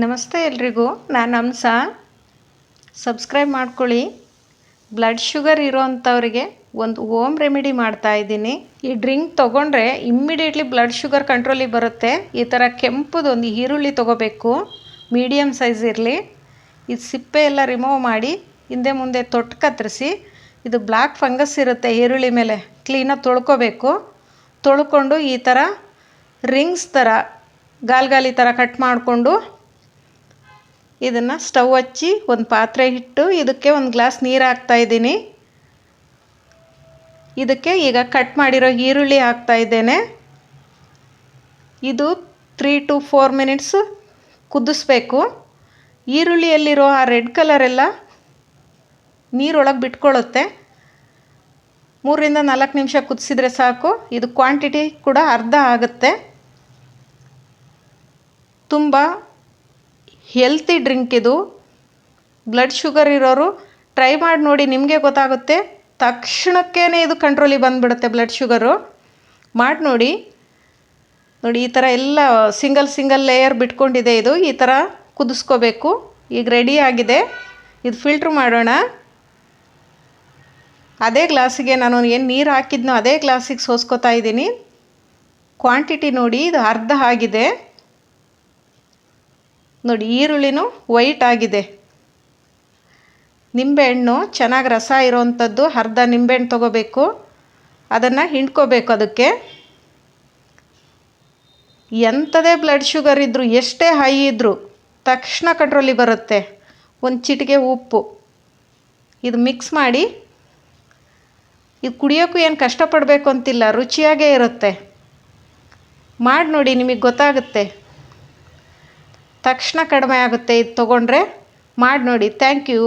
ನಮಸ್ತೆ ಎಲ್ರಿಗೂ. ನಾನು ಹಂಸ ಸಬ್ಸ್ಕ್ರೈಬ್ ಮಾಡ್ಕೊಳ್ಳಿ. ಬ್ಲಡ್ ಶುಗರ್ ಇರೋವಂಥವ್ರಿಗೆ ಒಂದು ಓಮ್ ರೆಮಿಡಿ ಮಾಡ್ತಾ ಇದ್ದೀನಿ. ಈ ಡ್ರಿಂಕ್ ತೊಗೊಂಡ್ರೆ ಇಮ್ಮಿಡಿಯೇಟ್ಲಿ ಬ್ಲಡ್ ಶುಗರ್ ಕಂಟ್ರೋಲಿಗೆ ಬರುತ್ತೆ. ಈ ಥರ ಕೆಂಪುದು ಒಂದು ಈರುಳ್ಳಿ ತೊಗೋಬೇಕು. ಮೀಡಿಯಮ್ ಸೈಜ್ ಇರಲಿ. ಇದು ಸಿಪ್ಪೆ ಎಲ್ಲ ರಿಮೂವ್ ಮಾಡಿ ಹಿಂದೆ ಮುಂದೆ ತೊಟ್ಟು ಕತ್ತರಿಸಿ ಇದು ಬ್ಲ್ಯಾಕ್ ಫಂಗಸ್ ಇರುತ್ತೆ ಈರುಳ್ಳಿ ಮೇಲೆ ಕ್ಲೀನಾಗಿ ತೊಳ್ಕೊಬೇಕು. ತೊಳ್ಕೊಂಡು ಈ ಥರ ರಿಂಗ್ಸ್ ಥರ ಗಾಲ್ಗಾಲಿ ಥರ ಕಟ್ ಮಾಡಿಕೊಂಡು ಇದನ್ನು ಸ್ಟವ್ ಹಚ್ಚಿ ಒಂದು ಪಾತ್ರೆ ಇಟ್ಟು ಇದಕ್ಕೆ ಒಂದು ಗ್ಲಾಸ್ ನೀರು ಹಾಕ್ತಾ ಇದ್ದೀನಿ. ಇದಕ್ಕೆ ಈಗ ಕಟ್ ಮಾಡಿರೋ ಈರುಳ್ಳಿ ಹಾಕ್ತಾ ಇದ್ದೇನೆ. ಇದು ತ್ರೀ ಟು ಫೋರ್ ಮಿನಿಟ್ಸ್ ಕುದಿಸ್ಬೇಕು. ಈರುಳ್ಳಿಯಲ್ಲಿರೋ ಆ ರೆಡ್ ಕಲರ್ ಎಲ್ಲ ನೀರೊಳಗೆ ಬಿಟ್ಕೊಳ್ಳುತ್ತೆ ಮೂರಿಂದ ನಾಲ್ಕು ನಿಮಿಷ ಕುದಿಸಿದ್ರೆ ಸಾಕು. ಇದು ಕ್ವಾಂಟಿಟಿ ಕೂಡ ಅರ್ಧ ಆಗುತ್ತೆ. ತುಂಬ ಹೆಲ್ತಿ ಡ್ರಿಂಕ್ ಇದು. ಬ್ಲಡ್ ಶುಗರ್ ಇರೋರು ಟ್ರೈ ಮಾಡಿ ನೋಡಿ, ನಿಮಗೆ ಗೊತ್ತಾಗುತ್ತೆ. ತಕ್ಷಣಕ್ಕೇ ಇದು ಕಂಟ್ರೋಲಿಗೆ ಬಂದುಬಿಡುತ್ತೆ ಬ್ಲಡ್ ಶುಗರು ಮಾಡಿ ನೋಡಿ. ನೋಡಿ, ಈ ಥರ ಎಲ್ಲ ಸಿಂಗಲ್ ಸಿಂಗಲ್ ಲೇಯರ್ ಬಿಟ್ಕೊಂಡಿದೆ ಇದು. ಈ ಥರ ಕುದಿಸ್ಕೋಬೇಕು. ಈಗ ರೆಡಿ ಆಗಿದೆ. ಇದು ಫಿಲ್ಟ್ರ್ ಮಾಡೋಣ. ಅದೇ ಗ್ಲಾಸಿಗೆ ನಾನು ಏನು ನೀರು ಹಾಕಿದ್ನೋ ಅದೇ ಗ್ಲಾಸಿಗೆ ಸೋಸ್ಕೋತಾ ಇದ್ದೀನಿ. ಕ್ವಾಂಟಿಟಿ ನೋಡಿ, ಇದು ಅರ್ಧ ಆಗಿದೆ. ನೋಡಿ, ಈರುಳ್ಳಿನೂ ವೈಟ್ ಆಗಿದೆ. ನಿಂಬೆಹಣ್ಣು ಚೆನ್ನಾಗಿ ರಸ ಇರೋವಂಥದ್ದು ಅರ್ಧ ನಿಂಬೆಹಣ್ಣು ತೊಗೋಬೇಕು. ಅದನ್ನು ಹಿಂಡ್ಕೋಬೇಕು ಅದಕ್ಕೆ. ಎಂಥದೇ ಬ್ಲಡ್ ಶುಗರ್ ಇದ್ದರೂ ಎಷ್ಟೇ ಹೈ ಇದ್ದರೂ ತಕ್ಷಣ ಕಂಟ್ರೋಲಿಗೆ ಬರುತ್ತೆ. ಒಂದು ಚಿಟಿಕೆ ಉಪ್ಪು. ಇದು ಮಿಕ್ಸ್ ಮಾಡಿ, ಇದು ಕುಡಿಯೋಕ್ಕೂ ಏನು ಕಷ್ಟಪಡಬೇಕು ಅಂತಿಲ್ಲ, ರುಚಿಯಾಗೇ ಇರುತ್ತೆ. ಮಾಡಿ ನೋಡಿ ನಿಮಗೆ ಗೊತ್ತಾಗುತ್ತೆ. ತಕ್ಷಣ ಕಡಿಮೆ ಆಗುತ್ತೆ ಇದು ತೊಗೊಂಡ್ರೆ. ಮಾಡಿ ನೋಡಿ ಥ್ಯಾಂಕ್ ಯು